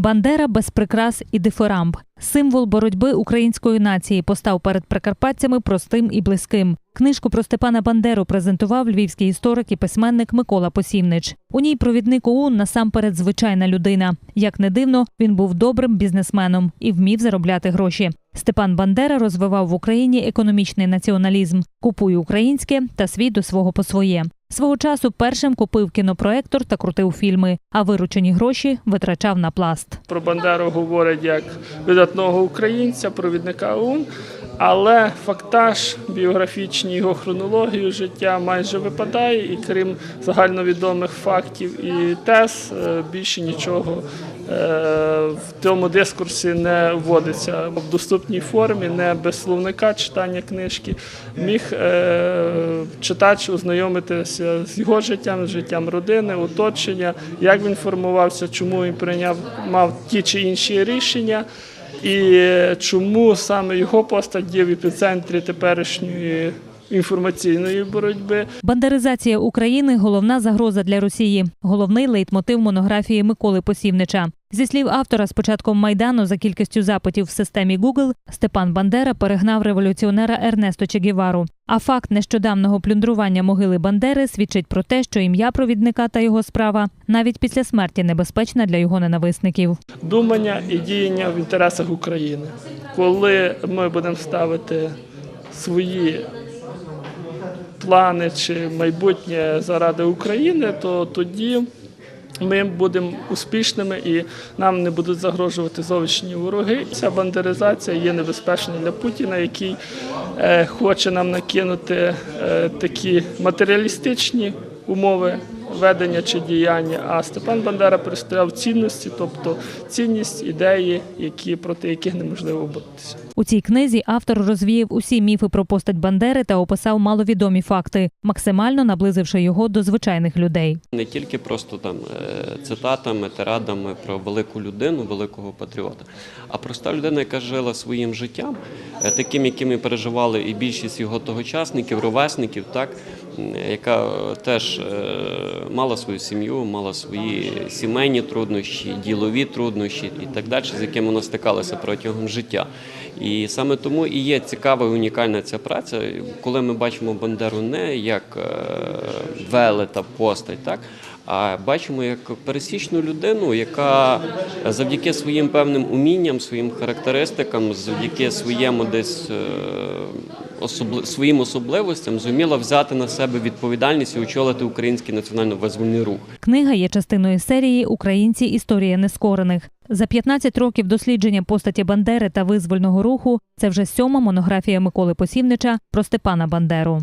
Бандера без прикрас і дифирамб. Символ боротьби української нації постав перед прикарпатцями простим і близьким. Книжку про Степана Бандеру презентував львівський історик і письменник Микола Посівнич. У ній провідник ОУН насамперед звичайна людина. Як не дивно, він був добрим бізнесменом і вмів заробляти гроші. Степан Бандера розвивав в Україні економічний націоналізм, купуй українське та свій до свого по своє. Свого часу першим купив кінопроектор та крутив фільми, а виручені гроші витрачав на пласт. Про Бандеру говорять як видатного українця, провідника ОУН, але фактаж біографічні його хронологію життя майже випадає, і крім загальновідомих фактів і тез, е, більше нічого е, в цьому дискурсі не вводиться в доступній формі, не без словника читання книжки. Міг е, читач ознайомитися з його життям, з життям родини, оточення, як він формувався, чому він прийняв мав ті чи інші рішення. І чому саме його постать є в епіцентрі теперішньої інформаційної боротьби? Бандеризація України головна загроза для Росії. Головний лейтмотив монографії Миколи Посівнича. Зі слів автора, з початком майдану за кількістю запитів в системі Google Степан Бандера перегнав революціонера Ернесто Че Гівару. А факт нещодавнього плюндрування могили Бандери свідчить про те, що ім'я провідника та його справа навіть після смерті небезпечна для його ненависників. Думання і діяння в інтересах України. Коли ми будемо ставити свої плани чи майбутнє заради України, то тоді ми будемо успішними і нам не будуть загрожувати зовнішні вороги. Ця бандеризація є небезпечна для Путіна, який е, хоче нам накинути е, такі матеріалістичні умови ведення чи діяння. А Степан Бандера представляв цінності, тобто цінність, ідеї, які проти яких неможливо боротися. У цій книзі автор розвіяв усі міфи про постать Бандери та описав маловідомі факти, максимально наблизивши його до звичайних людей. Не тільки просто там е, цитатами, тирадами про велику людину, великого патріота, а проста людина, яка жила своїм життям, е, таким, якими переживали і більшість його тогочасників, ровесників, так яка е, теж мала свою сім'ю, мала свої сімейні труднощі, ділові труднощі і так далі, з якими вона стикалася протягом життя. І саме тому і є цікава і унікальна ця праця, коли ми бачимо Бандеру не як е, велета постать, так а бачимо як пересічну людину, яка завдяки своїм певним умінням, своїм характеристикам, завдяки своєму десь е, особли- своїм особливостям зуміла взяти на себе відповідальність і очолити український національно-визвольний рух. Книга є частиною серії Українці історія нескорених. За 15 років дослідження постаті Бандери та визвольного руху це вже сьома монографія Миколи Посівнича про Степана Бандеру.